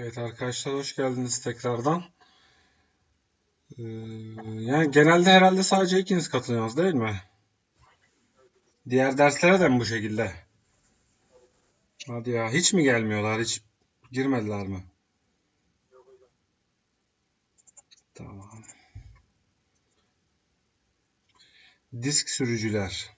Evet arkadaşlar hoş geldiniz tekrardan. Ee, yani genelde herhalde sadece ikiniz katılıyorsunuz değil mi? Diğer derslere de mi bu şekilde? Hadi ya hiç mi gelmiyorlar? Hiç girmediler mi? Tamam. Disk sürücüler.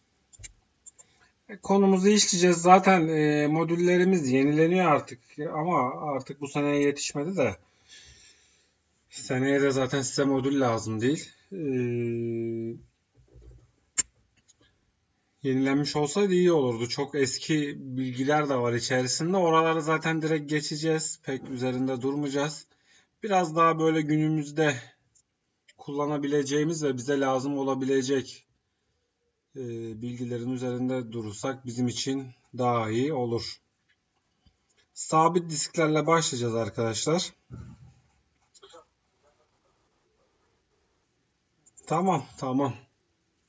E, Konumuzu işleyeceğiz. Zaten e, modüllerimiz yenileniyor artık ama artık bu seneye yetişmedi de. Seneye de zaten size modül lazım değil. Ee, yenilenmiş olsaydı iyi olurdu. Çok eski bilgiler de var içerisinde. Oraları zaten direkt geçeceğiz. Pek üzerinde durmayacağız. Biraz daha böyle günümüzde kullanabileceğimiz ve bize lazım olabilecek e, bilgilerin üzerinde durursak bizim için daha iyi olur. Sabit disklerle başlayacağız arkadaşlar. Tamam, tamam.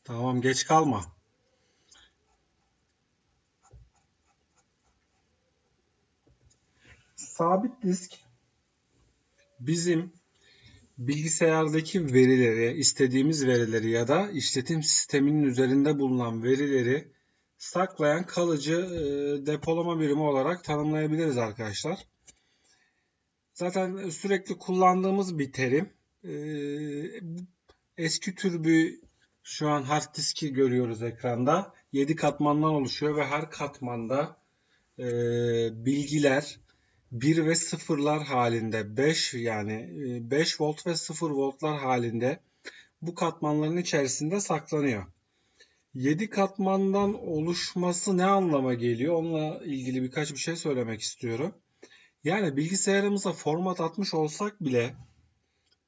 Tamam, geç kalma. Sabit disk bizim bilgisayardaki verileri, istediğimiz verileri ya da işletim sisteminin üzerinde bulunan verileri saklayan kalıcı e, depolama birimi olarak tanımlayabiliriz arkadaşlar. Zaten sürekli kullandığımız bir terim. E, eski tür bir şu an hard diski görüyoruz ekranda. 7 katmandan oluşuyor ve her katmanda e, bilgiler, 1 ve 0'lar halinde 5 yani 5 e, volt ve 0 voltlar halinde bu katmanların içerisinde saklanıyor. 7 katmandan oluşması ne anlama geliyor? Onunla ilgili birkaç bir şey söylemek istiyorum. Yani bilgisayarımıza format atmış olsak bile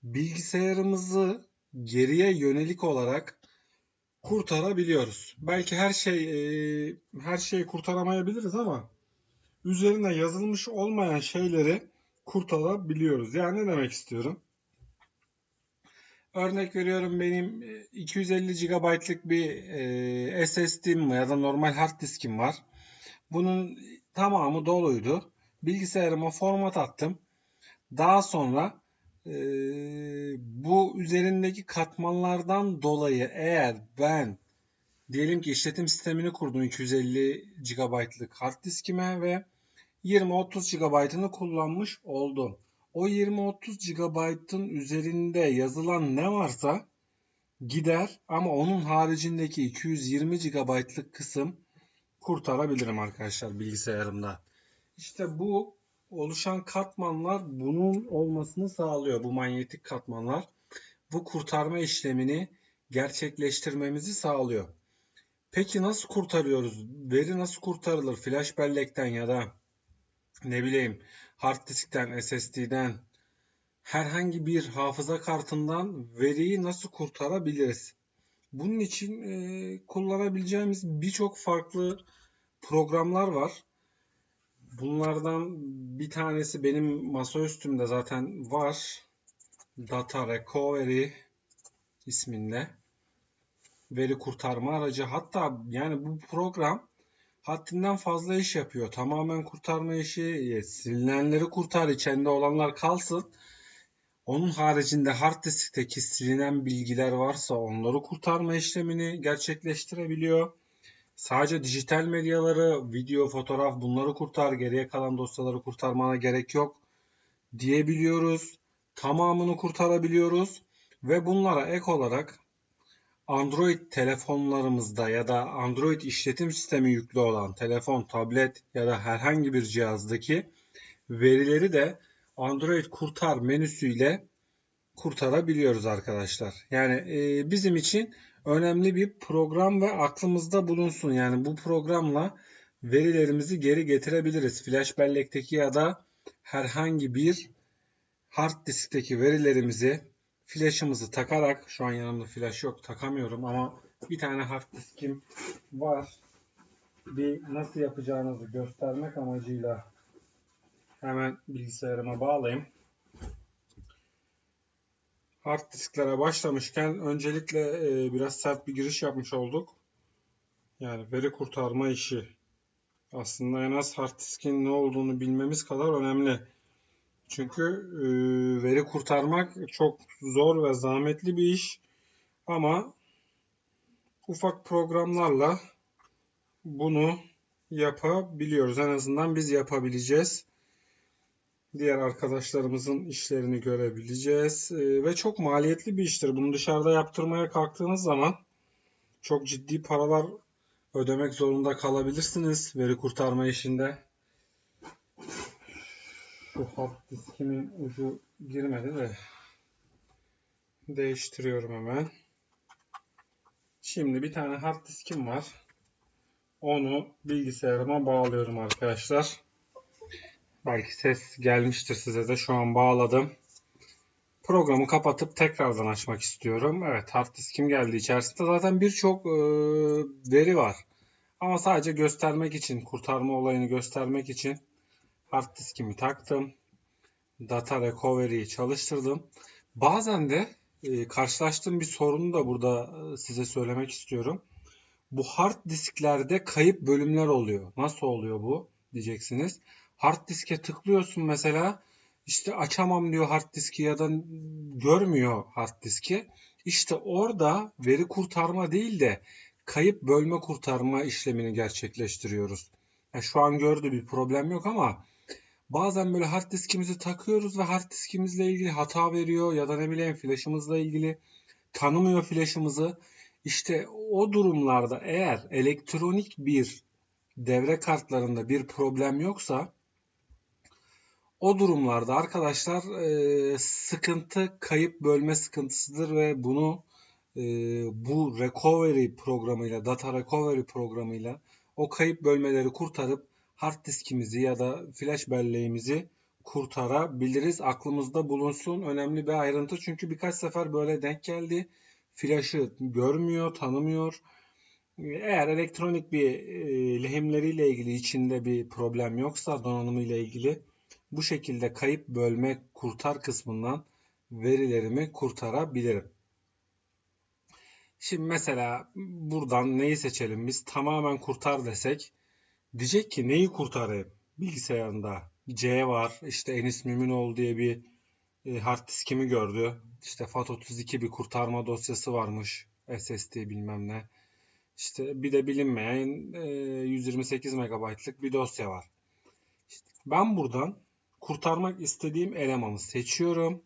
bilgisayarımızı geriye yönelik olarak kurtarabiliyoruz. Belki her şey e, her şeyi kurtaramayabiliriz ama üzerine yazılmış olmayan şeyleri kurtarabiliyoruz. Yani ne demek istiyorum? Örnek veriyorum benim 250 GB'lık bir e, SSD'm ya da normal hard diskim var. Bunun tamamı doluydu. Bilgisayarıma format attım. Daha sonra e, bu üzerindeki katmanlardan dolayı eğer ben diyelim ki işletim sistemini kurdum 250 GB'lık hard diskime ve 20-30 GB'ını kullanmış oldum. O 20-30 GB'ın üzerinde yazılan ne varsa gider ama onun haricindeki 220 GB'lık kısım kurtarabilirim arkadaşlar bilgisayarımda. İşte bu oluşan katmanlar bunun olmasını sağlıyor. Bu manyetik katmanlar bu kurtarma işlemini gerçekleştirmemizi sağlıyor. Peki nasıl kurtarıyoruz? Veri nasıl kurtarılır? Flash bellekten ya da ne bileyim hard diskten, SSD'den herhangi bir hafıza kartından veriyi nasıl kurtarabiliriz? Bunun için e, kullanabileceğimiz birçok farklı programlar var. Bunlardan bir tanesi benim masaüstümde zaten var. Data Recovery isminde. Veri kurtarma aracı. Hatta yani bu program haddinden fazla iş yapıyor. Tamamen kurtarma işi, silinenleri kurtar, içinde olanlar kalsın. Onun haricinde hard diskteki silinen bilgiler varsa onları kurtarma işlemini gerçekleştirebiliyor. Sadece dijital medyaları, video, fotoğraf bunları kurtar, geriye kalan dosyaları kurtarmana gerek yok diyebiliyoruz. Tamamını kurtarabiliyoruz ve bunlara ek olarak Android telefonlarımızda ya da Android işletim sistemi yüklü olan telefon, tablet ya da herhangi bir cihazdaki verileri de Android kurtar menüsüyle kurtarabiliyoruz arkadaşlar. Yani e, bizim için önemli bir program ve aklımızda bulunsun. Yani bu programla verilerimizi geri getirebiliriz. Flash bellekteki ya da herhangi bir hard diskteki verilerimizi flash'ımızı takarak şu an yanımda flash yok takamıyorum ama bir tane hard diskim var. Bir nasıl yapacağınızı göstermek amacıyla hemen bilgisayarıma bağlayayım. Hard disklere başlamışken öncelikle e, biraz sert bir giriş yapmış olduk. Yani veri kurtarma işi aslında en az hard diskin ne olduğunu bilmemiz kadar önemli. Çünkü e, veri kurtarmak çok zor ve zahmetli bir iş. Ama ufak programlarla bunu yapabiliyoruz. En azından biz yapabileceğiz. Diğer arkadaşlarımızın işlerini görebileceğiz. E, ve çok maliyetli bir iştir. Bunu dışarıda yaptırmaya kalktığınız zaman çok ciddi paralar ödemek zorunda kalabilirsiniz veri kurtarma işinde. Şu hard diskimin ucu girmedi de değiştiriyorum hemen. Şimdi bir tane hard diskim var. Onu bilgisayarıma bağlıyorum arkadaşlar. Belki ses gelmiştir size de. Şu an bağladım. Programı kapatıp tekrardan açmak istiyorum. Evet hard diskim geldi. İçerisinde zaten birçok e, veri var. Ama sadece göstermek için, kurtarma olayını göstermek için hard diskimi taktım. Data recovery'yi çalıştırdım. Bazen de e, karşılaştığım bir sorunu da burada e, size söylemek istiyorum. Bu hard disklerde kayıp bölümler oluyor. Nasıl oluyor bu diyeceksiniz. Hard diske tıklıyorsun mesela işte açamam diyor hard diski ya da görmüyor hard diski. İşte orada veri kurtarma değil de kayıp bölme kurtarma işlemini gerçekleştiriyoruz. Yani şu an gördü bir problem yok ama bazen böyle hard diskimizi takıyoruz ve hard diskimizle ilgili hata veriyor ya da ne bileyim flash'ımızla ilgili tanımıyor flash'ımızı. İşte o durumlarda eğer elektronik bir devre kartlarında bir problem yoksa o durumlarda arkadaşlar e, sıkıntı kayıp bölme sıkıntısıdır ve bunu e, bu recovery programıyla, data recovery programıyla o kayıp bölmeleri kurtarıp hard diskimizi ya da flash belleğimizi kurtarabiliriz. Aklımızda bulunsun. Önemli bir ayrıntı çünkü birkaç sefer böyle denk geldi. Flash'ı görmüyor, tanımıyor. Eğer elektronik bir e, lehimleriyle ilgili içinde bir problem yoksa donanımı ile ilgili bu şekilde kayıp bölme kurtar kısmından verilerimi kurtarabilirim. Şimdi mesela buradan neyi seçelim biz? Tamamen kurtar desek diyecek ki neyi kurtarayım? Bilgisayarında C var. İşte Enis Müminoğlu diye bir e, hard diskimi gördü. İşte FAT32 bir kurtarma dosyası varmış. SSD bilmem ne. İşte bir de bilinmeyen 128 MB'lık bir dosya var. İşte ben buradan kurtarmak istediğim elemanı seçiyorum.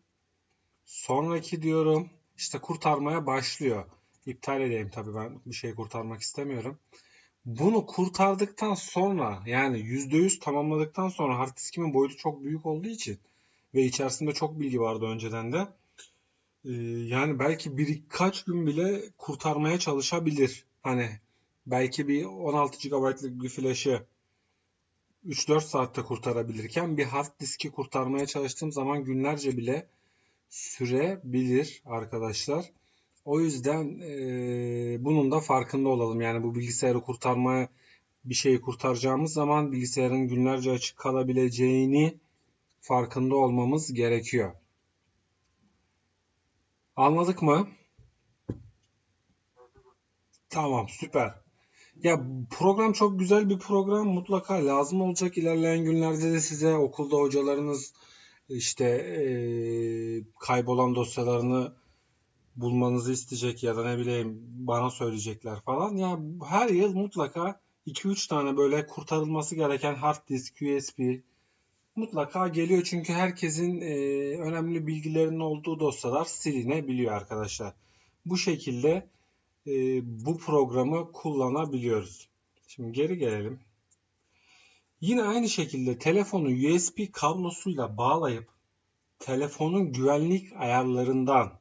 Sonraki diyorum. İşte kurtarmaya başlıyor. İptal edeyim tabii ben bir şey kurtarmak istemiyorum. Bunu kurtardıktan sonra yani %100 tamamladıktan sonra hard diskimin boyutu çok büyük olduğu için ve içerisinde çok bilgi vardı önceden de e, yani belki birkaç gün bile kurtarmaya çalışabilir. Hani belki bir 16 GB'lık bir flash'ı 3-4 saatte kurtarabilirken bir hard diski kurtarmaya çalıştığım zaman günlerce bile sürebilir arkadaşlar. O yüzden e, bunun da farkında olalım. Yani bu bilgisayarı kurtarmaya bir şeyi kurtaracağımız zaman bilgisayarın günlerce açık kalabileceğini farkında olmamız gerekiyor. Anladık mı? Tamam süper. Ya program çok güzel bir program. Mutlaka lazım olacak. ilerleyen günlerde de size okulda hocalarınız işte e, kaybolan dosyalarını bulmanızı isteyecek ya da ne bileyim bana söyleyecekler falan. Ya yani her yıl mutlaka 2-3 tane böyle kurtarılması gereken hard disk, USB mutlaka geliyor. Çünkü herkesin e, önemli bilgilerinin olduğu dosyalar silinebiliyor arkadaşlar. Bu şekilde e, bu programı kullanabiliyoruz. Şimdi geri gelelim. Yine aynı şekilde telefonu USB kablosuyla bağlayıp telefonun güvenlik ayarlarından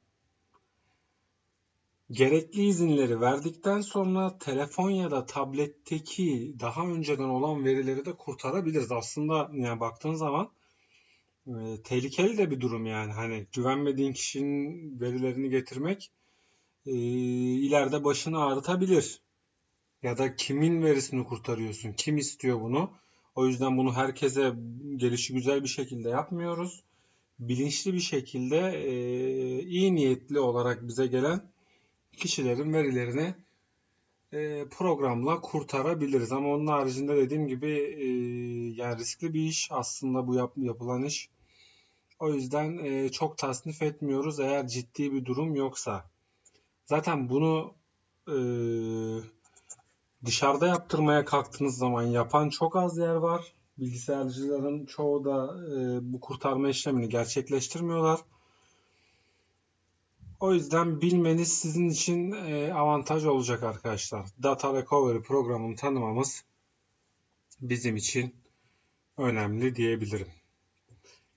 gerekli izinleri verdikten sonra telefon ya da tabletteki daha önceden olan verileri de kurtarabiliriz. Aslında yani baktığın zaman e, tehlikeli de bir durum yani. Hani güvenmediğin kişinin verilerini getirmek e, ileride başını ağrıtabilir. Ya da kimin verisini kurtarıyorsun? Kim istiyor bunu? O yüzden bunu herkese gelişi güzel bir şekilde yapmıyoruz. Bilinçli bir şekilde e, iyi niyetli olarak bize gelen kişilerin verilerini e, programla kurtarabiliriz. Ama onun haricinde dediğim gibi e, yani riskli bir iş aslında bu yap, yapılan iş. O yüzden e, çok tasnif etmiyoruz eğer ciddi bir durum yoksa. Zaten bunu dışarıda yaptırmaya kalktığınız zaman yapan çok az yer var. Bilgisayarcıların çoğu da bu kurtarma işlemini gerçekleştirmiyorlar. O yüzden bilmeniz sizin için e, avantaj olacak arkadaşlar. Data Recovery programını tanımamız bizim için önemli diyebilirim.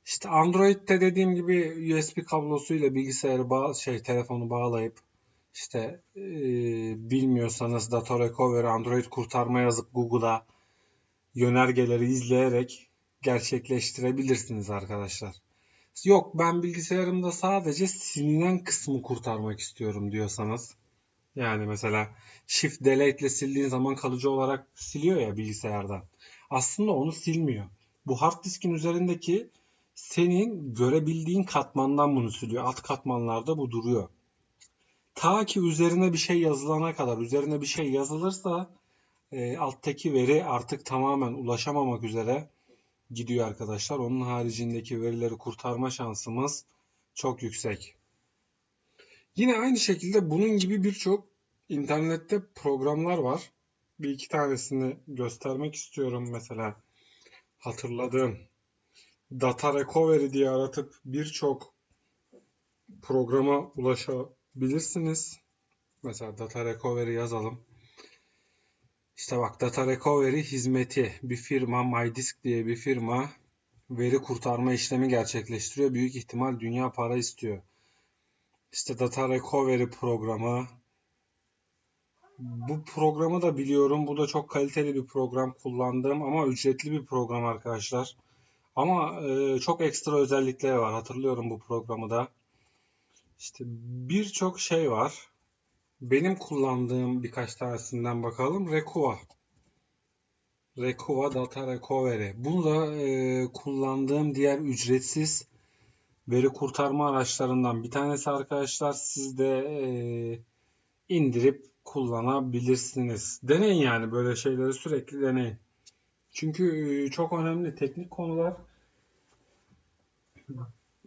İşte Android'de dediğim gibi USB kablosuyla bilgisayarı bağ şey telefonu bağlayıp işte e, bilmiyorsanız Data Recovery Android kurtarma yazıp Google'a yönergeleri izleyerek gerçekleştirebilirsiniz arkadaşlar. Yok ben bilgisayarımda sadece silinen kısmı kurtarmak istiyorum diyorsanız yani mesela Shift Delete ile sildiğin zaman kalıcı olarak siliyor ya bilgisayardan. Aslında onu silmiyor. Bu hard diskin üzerindeki senin görebildiğin katmandan bunu siliyor. Alt katmanlarda bu duruyor. Ta ki üzerine bir şey yazılana kadar, üzerine bir şey yazılırsa e, alttaki veri artık tamamen ulaşamamak üzere gidiyor arkadaşlar. Onun haricindeki verileri kurtarma şansımız çok yüksek. Yine aynı şekilde bunun gibi birçok internette programlar var. Bir iki tanesini göstermek istiyorum mesela. Hatırladığım Data Recovery diye aratıp birçok programa ulaşabilirsiniz. Mesela Data Recovery yazalım. İşte bak Data Recovery hizmeti bir firma MyDisk diye bir firma veri kurtarma işlemi gerçekleştiriyor. Büyük ihtimal dünya para istiyor. İşte Data Recovery programı. Bu programı da biliyorum. Bu da çok kaliteli bir program kullandığım ama ücretli bir program arkadaşlar. Ama e, çok ekstra özellikleri var. Hatırlıyorum bu programı da. İşte birçok şey var. Benim kullandığım birkaç tanesinden bakalım. Rekuva. Rekuva Data Recovery. Bunu da e, kullandığım diğer ücretsiz veri kurtarma araçlarından bir tanesi arkadaşlar. Siz de e, indirip kullanabilirsiniz. Deneyin yani böyle şeyleri sürekli deneyin. Çünkü e, çok önemli teknik konular.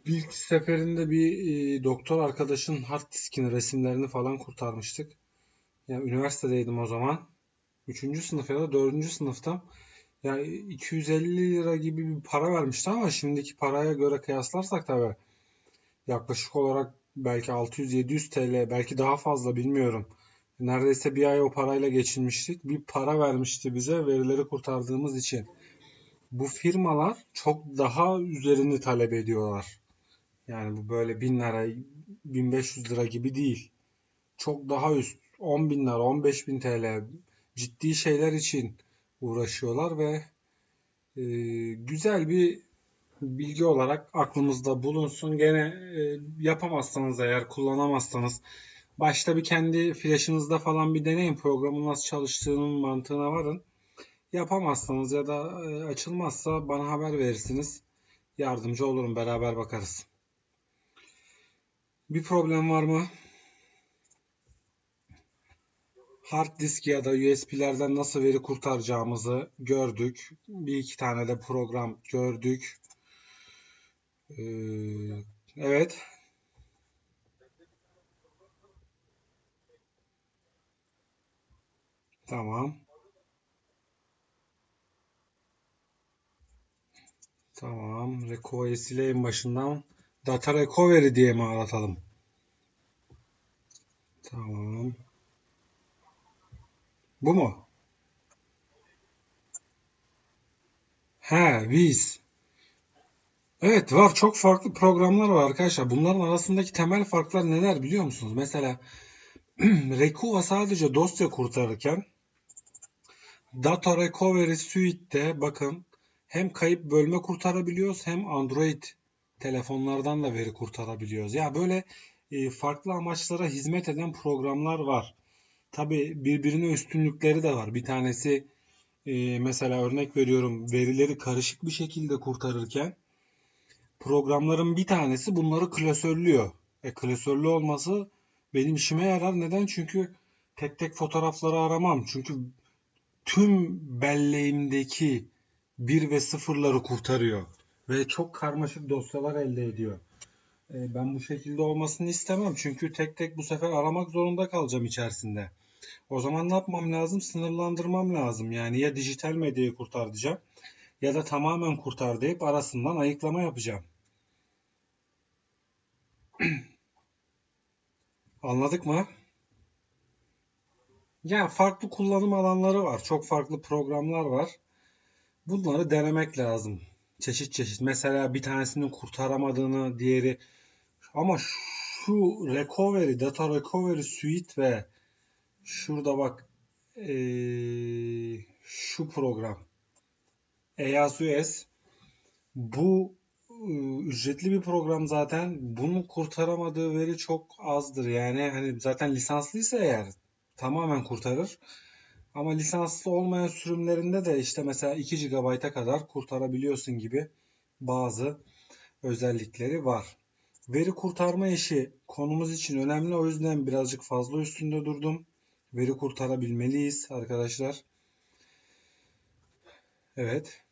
Bir seferinde bir e, doktor arkadaşın hard diskini, resimlerini falan kurtarmıştık. Yani üniversitedeydim o zaman. Üçüncü sınıf ya da dördüncü sınıftam. Yani 250 lira gibi bir para vermişti ama şimdiki paraya göre kıyaslarsak tabii yaklaşık olarak belki 600-700 TL belki daha fazla bilmiyorum. Neredeyse bir ay o parayla geçinmiştik. Bir para vermişti bize verileri kurtardığımız için. Bu firmalar çok daha üzerini talep ediyorlar. Yani bu böyle 1000 lira, 1500 lira gibi değil. Çok daha üst. 10 bin lira, 15 bin TL ciddi şeyler için uğraşıyorlar ve e, güzel bir bilgi olarak aklımızda bulunsun. Gene e, yapamazsanız eğer kullanamazsanız başta bir kendi flaşınızda falan bir deneyin programın nasıl çalıştığının mantığına varın. Yapamazsanız ya da e, açılmazsa bana haber verirsiniz. Yardımcı olurum beraber bakarız. Bir problem var mı? Hard disk ya da USB'lerden nasıl veri kurtaracağımızı gördük. Bir iki tane de program gördük. Ee, evet. Tamam. Tamam. Recovery sileyim başından. Data recovery diye mi aratalım? Tamam. Bu mu? He, Viz. Evet var çok farklı programlar var arkadaşlar. Bunların arasındaki temel farklar neler biliyor musunuz? Mesela Rekuva sadece dosya kurtarırken Data Recovery Suite'de bakın hem kayıp bölme kurtarabiliyoruz hem Android telefonlardan da veri kurtarabiliyoruz. Ya böyle e, farklı amaçlara hizmet eden programlar var. Tabi birbirine üstünlükleri de var. Bir tanesi e, mesela örnek veriyorum verileri karışık bir şekilde kurtarırken programların bir tanesi bunları klasörlüyor. E klasörlü olması benim işime yarar. Neden? Çünkü tek tek fotoğrafları aramam. Çünkü tüm belleğimdeki bir ve sıfırları kurtarıyor. Ve çok karmaşık dosyalar elde ediyor. E, ben bu şekilde olmasını istemem. Çünkü tek tek bu sefer aramak zorunda kalacağım içerisinde. O zaman ne yapmam lazım? Sınırlandırmam lazım. Yani ya dijital medyayı kurtar diyeceğim ya da tamamen kurtar deyip arasından ayıklama yapacağım. Anladık mı? Ya farklı kullanım alanları var. Çok farklı programlar var. Bunları denemek lazım. Çeşit çeşit. Mesela bir tanesinin kurtaramadığını, diğeri ama şu recovery, data recovery suite ve şurada bak ee, şu program EASUS bu ücretli bir program zaten. Bunun kurtaramadığı veri çok azdır. Yani hani zaten lisanslıysa eğer tamamen kurtarır. Ama lisanslı olmayan sürümlerinde de işte mesela 2 GB'a kadar kurtarabiliyorsun gibi bazı özellikleri var. Veri kurtarma işi konumuz için önemli. O yüzden birazcık fazla üstünde durdum. Veri kurtarabilmeliyiz arkadaşlar. Evet.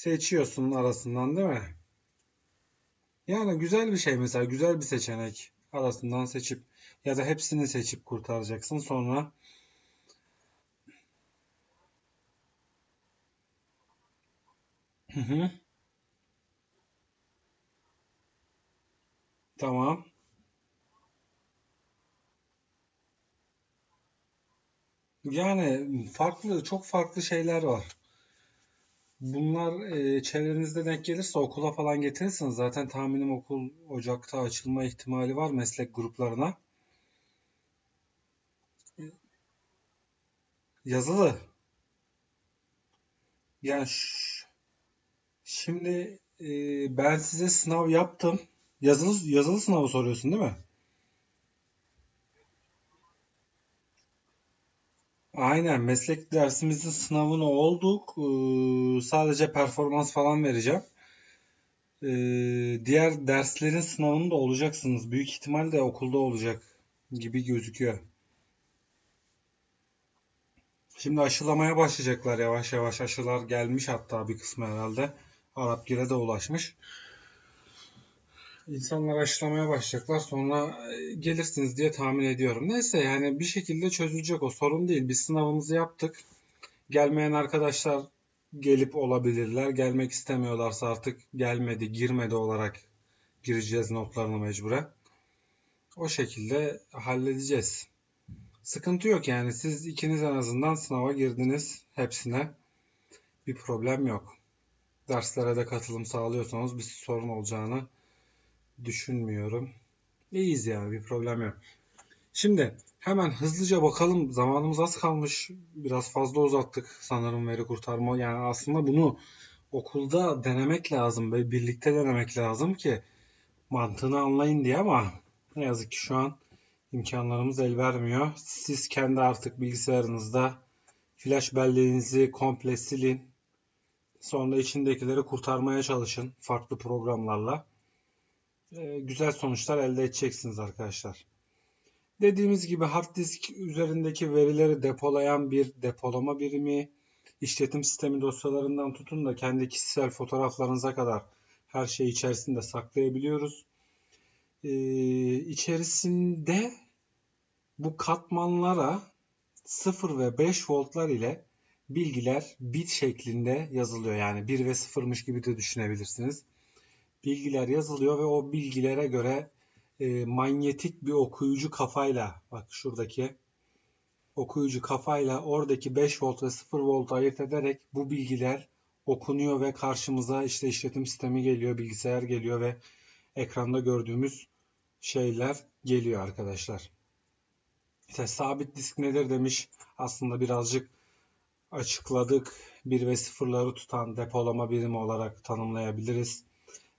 Seçiyorsun arasından değil mi? Yani güzel bir şey mesela güzel bir seçenek arasından seçip ya da hepsini seçip kurtaracaksın sonra Hı hı. Tamam. Yani farklı, çok farklı şeyler var. Bunlar e, çevrenizde denk gelirse okula falan getirirsiniz. Zaten tahminim okul Ocak'ta açılma ihtimali var meslek gruplarına. Yazılı. Yani şimdi e, ben size sınav yaptım. Yazılı yazılı sınavı soruyorsun değil mi? Aynen meslek dersimizin sınavını olduk. Ee, sadece performans falan vereceğim. Ee, diğer derslerin sınavını da olacaksınız. Büyük ihtimalle okulda olacak gibi gözüküyor. Şimdi aşılamaya başlayacaklar yavaş yavaş. Aşılar gelmiş hatta bir kısmı herhalde. Arapgir'e de ulaşmış. İnsanlar aşılamaya başlayacaklar. Sonra e, gelirsiniz diye tahmin ediyorum. Neyse yani bir şekilde çözülecek o sorun değil. Biz sınavımızı yaptık. Gelmeyen arkadaşlar gelip olabilirler. Gelmek istemiyorlarsa artık gelmedi, girmedi olarak gireceğiz notlarını mecburen. O şekilde halledeceğiz. Sıkıntı yok yani. Siz ikiniz en azından sınava girdiniz hepsine. Bir problem yok. Derslere de katılım sağlıyorsanız bir sorun olacağını düşünmüyorum. İyiyiz yani bir problem yok. Şimdi hemen hızlıca bakalım. Zamanımız az kalmış. Biraz fazla uzattık sanırım veri kurtarma. Yani aslında bunu okulda denemek lazım ve birlikte denemek lazım ki mantığını anlayın diye ama ne yazık ki şu an imkanlarımız el vermiyor. Siz kendi artık bilgisayarınızda flash belleğinizi komple silin. Sonra içindekileri kurtarmaya çalışın farklı programlarla. Ee, güzel sonuçlar elde edeceksiniz arkadaşlar. Dediğimiz gibi hard disk üzerindeki verileri depolayan bir depolama birimi, işletim sistemi dosyalarından tutun da kendi kişisel fotoğraflarınıza kadar her şeyi içerisinde saklayabiliyoruz. Ee, içerisinde bu katmanlara 0 ve 5 voltlar ile bilgiler bit şeklinde yazılıyor. Yani 1 ve 0'mış gibi de düşünebilirsiniz. Bilgiler yazılıyor ve o bilgilere göre e, manyetik bir okuyucu kafayla bak şuradaki okuyucu kafayla oradaki 5 volt ve 0 volt ayırt ederek bu bilgiler okunuyor ve karşımıza işte işletim sistemi geliyor, bilgisayar geliyor ve ekranda gördüğümüz şeyler geliyor arkadaşlar. İşte sabit disk nedir demiş. Aslında birazcık açıkladık. 1 ve 0'ları tutan depolama birimi olarak tanımlayabiliriz.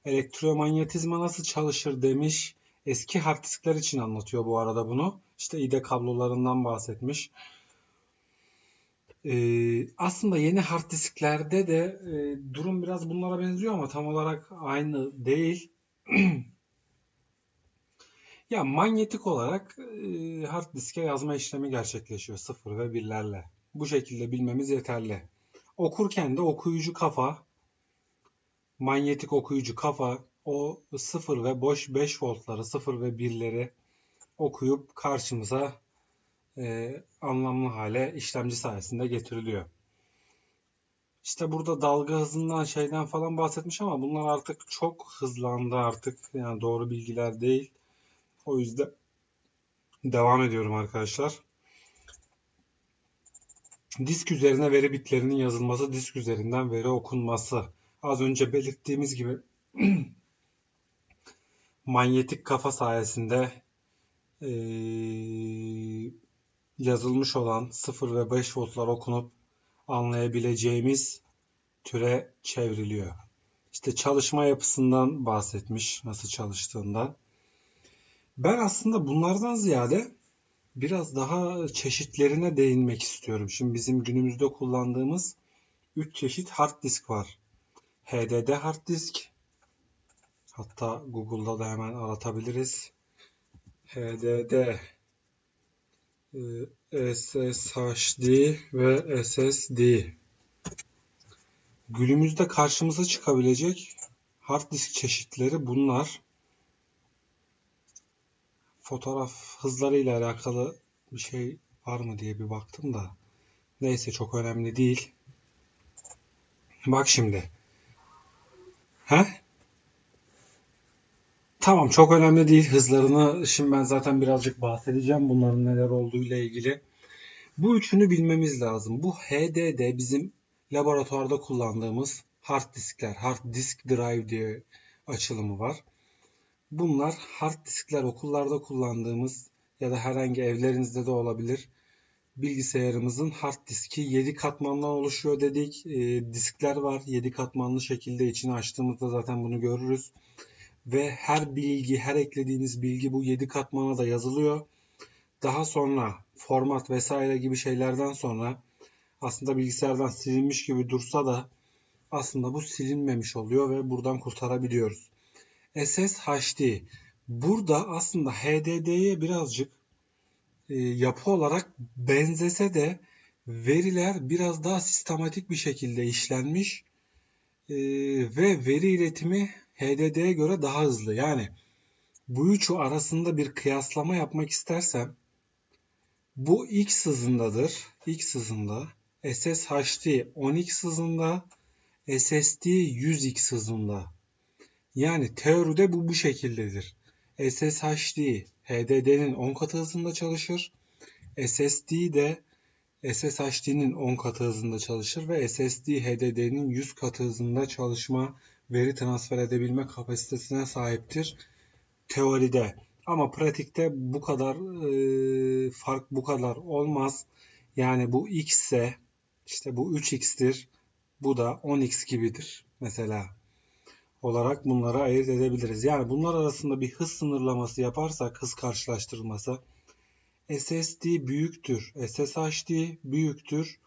Elektromanyetizma nasıl çalışır demiş. Eski hard diskler için anlatıyor bu arada bunu. İşte IDE kablolarından bahsetmiş. Ee, aslında yeni hard disklerde de e, durum biraz bunlara benziyor ama tam olarak aynı değil. Ya manyetik olarak e, hard diske yazma işlemi gerçekleşiyor sıfır ve birlerle. Bu şekilde bilmemiz yeterli. Okurken de okuyucu kafa, manyetik okuyucu kafa o sıfır ve boş 5 voltları, sıfır ve 1'leri okuyup karşımıza e, anlamlı hale işlemci sayesinde getiriliyor. İşte burada dalga hızından şeyden falan bahsetmiş ama bunlar artık çok hızlandı artık. Yani doğru bilgiler değil. O yüzden devam ediyorum arkadaşlar. Disk üzerine veri bitlerinin yazılması, disk üzerinden veri okunması. Az önce belirttiğimiz gibi manyetik kafa sayesinde e, yazılmış olan 0 ve 5 voltlar okunup anlayabileceğimiz türe çevriliyor. İşte çalışma yapısından bahsetmiş, nasıl çalıştığından. Ben aslında bunlardan ziyade biraz daha çeşitlerine değinmek istiyorum. Şimdi bizim günümüzde kullandığımız 3 çeşit hard disk var. HDD hard disk. Hatta Google'da da hemen aratabiliriz. HDD SSHD ve SSD. Günümüzde karşımıza çıkabilecek hard disk çeşitleri bunlar. Fotoğraf hızları ile alakalı bir şey var mı diye bir baktım da. Neyse çok önemli değil. Bak şimdi. He? Tamam çok önemli değil hızlarını. Şimdi ben zaten birazcık bahsedeceğim bunların neler olduğu ile ilgili. Bu üçünü bilmemiz lazım. Bu HDD bizim laboratuvarda kullandığımız hard diskler. Hard disk drive diye açılımı var. Bunlar hard diskler okullarda kullandığımız ya da herhangi evlerinizde de olabilir. Bilgisayarımızın hard diski 7 katmandan oluşuyor dedik. E, diskler var 7 katmanlı şekilde içini açtığımızda zaten bunu görürüz. Ve her bilgi, her eklediğiniz bilgi bu 7 katmana da yazılıyor. Daha sonra format vesaire gibi şeylerden sonra aslında bilgisayardan silinmiş gibi dursa da aslında bu silinmemiş oluyor ve buradan kurtarabiliyoruz. SSHD burada aslında HDD'ye birazcık yapı olarak benzese de veriler biraz daha sistematik bir şekilde işlenmiş e, ve veri iletimi HDD'ye göre daha hızlı. Yani bu üçü arasında bir kıyaslama yapmak istersem bu X hızındadır. X hızında. SSHD 10X hızında. SSD 100X hızında. Yani teoride bu bu şekildedir. SSHD HDD'nin 10 katı hızında çalışır. SSD de SSHD'nin 10 katı hızında çalışır ve SSD HDD'nin 100 katı hızında çalışma, veri transfer edebilme kapasitesine sahiptir teoride. Ama pratikte bu kadar e, fark bu kadar olmaz. Yani bu x ise işte bu 3x'tir. Bu da 10x gibidir mesela olarak bunları ayırt edebiliriz. Yani bunlar arasında bir hız sınırlaması yaparsak hız karşılaştırılması SSD büyüktür. SSHD büyüktür.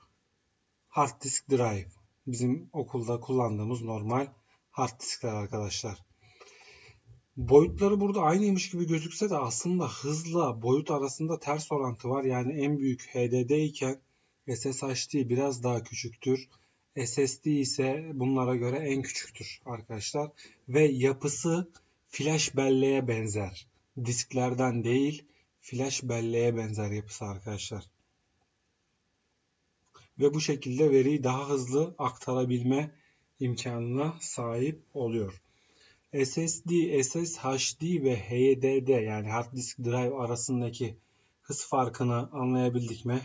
Hard disk drive. Bizim okulda kullandığımız normal hard diskler arkadaşlar. Boyutları burada aynıymış gibi gözükse de aslında hızla boyut arasında ters orantı var. Yani en büyük HDD iken SSHD biraz daha küçüktür. SSD ise bunlara göre en küçüktür arkadaşlar. Ve yapısı flash belleğe benzer. Disklerden değil flash belleğe benzer yapısı arkadaşlar. Ve bu şekilde veriyi daha hızlı aktarabilme imkanına sahip oluyor. SSD, SSHD ve HDD yani hard disk drive arasındaki hız farkını anlayabildik mi?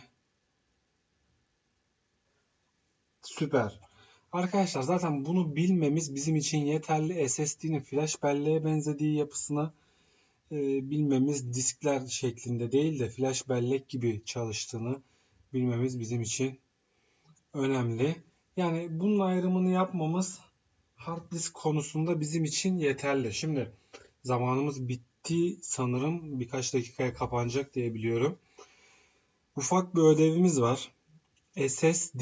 Süper. Arkadaşlar zaten bunu bilmemiz bizim için yeterli. SSD'nin flash belleğe benzediği yapısını e, bilmemiz diskler şeklinde değil de flash bellek gibi çalıştığını bilmemiz bizim için önemli. Yani bunun ayrımını yapmamız hard disk konusunda bizim için yeterli. Şimdi zamanımız bitti sanırım. Birkaç dakikaya kapanacak diye biliyorum. Ufak bir ödevimiz var. SSD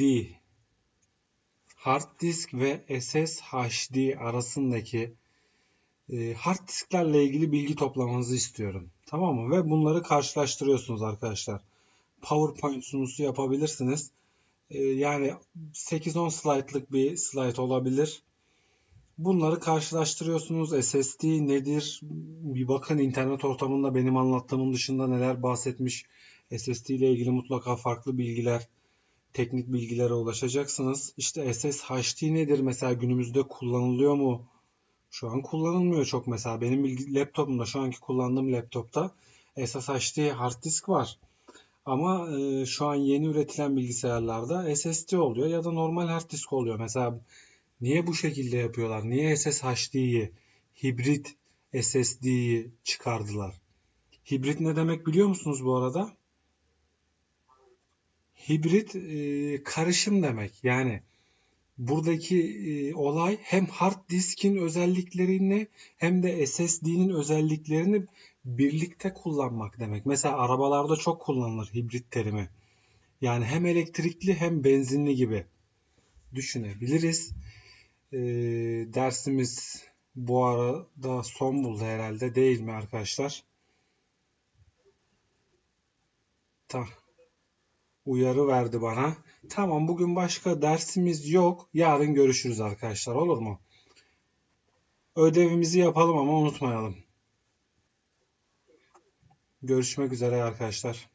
hard disk ve SSHD arasındaki e, hard disklerle ilgili bilgi toplamanızı istiyorum. Tamam mı? Ve bunları karşılaştırıyorsunuz arkadaşlar. PowerPoint sunusu yapabilirsiniz. E, yani 8-10 slaytlık bir slayt olabilir. Bunları karşılaştırıyorsunuz. SSD nedir? Bir bakın internet ortamında benim anlattığımın dışında neler bahsetmiş. SSD ile ilgili mutlaka farklı bilgiler, teknik bilgilere ulaşacaksınız. İşte SSHD nedir? Mesela günümüzde kullanılıyor mu? Şu an kullanılmıyor çok mesela. Benim bilgi, laptopumda, şu anki kullandığım laptopta SSHD hard disk var. Ama e, şu an yeni üretilen bilgisayarlarda SSD oluyor ya da normal hard disk oluyor. Mesela niye bu şekilde yapıyorlar? Niye SSHD'yi, hibrit SSD'yi çıkardılar? Hibrit ne demek biliyor musunuz bu arada? Hibrit e, karışım demek. Yani buradaki e, olay hem hard diskin özelliklerini hem de SSD'nin özelliklerini birlikte kullanmak demek. Mesela arabalarda çok kullanılır hibrit terimi. Yani hem elektrikli hem benzinli gibi düşünebiliriz. E, dersimiz bu arada son buldu herhalde değil mi arkadaşlar? Ta uyarı verdi bana. Tamam bugün başka dersimiz yok. Yarın görüşürüz arkadaşlar olur mu? Ödevimizi yapalım ama unutmayalım. Görüşmek üzere arkadaşlar.